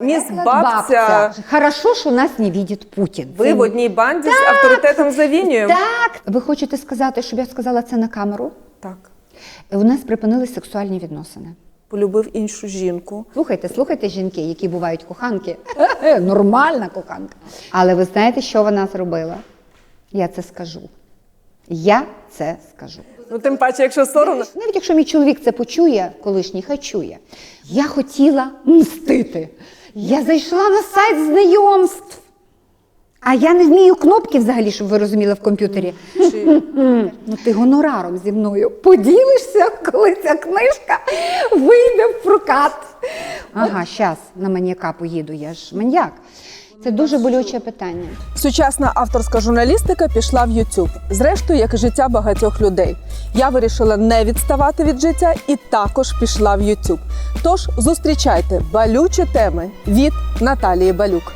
Міс бабця. Хорошо, що нас не видить Путін. Ви в одній банді з авторитетом Завінюєм? Так. Ви хочете сказати, щоб я сказала це на камеру? Так. У нас припинились сексуальні відносини. Полюбив іншу жінку. Слухайте, слухайте, жінки, які бувають коханки. Нормальна коханка. Але ви знаєте, що вона зробила? Я це скажу. Я це скажу. Ну, тим паче, якщо соромно. Навіть якщо мій чоловік це почує, колишній хай чує. Я хотіла мстити. Я зайшла на сайт знайомств. А я не вмію кнопки взагалі, щоб ви розуміли в комп'ютері. Ну ти гонораром зі мною поділишся, коли ця книжка вийде в прокат. Ага, щас на маньяка поїду, я ж маньяк. Це дуже болюче питання. Сучасна авторська журналістика пішла в YouTube. Зрештою, як і життя багатьох людей. Я вирішила не відставати від життя і також пішла в YouTube. Тож зустрічайте балючі теми від Наталії Балюк.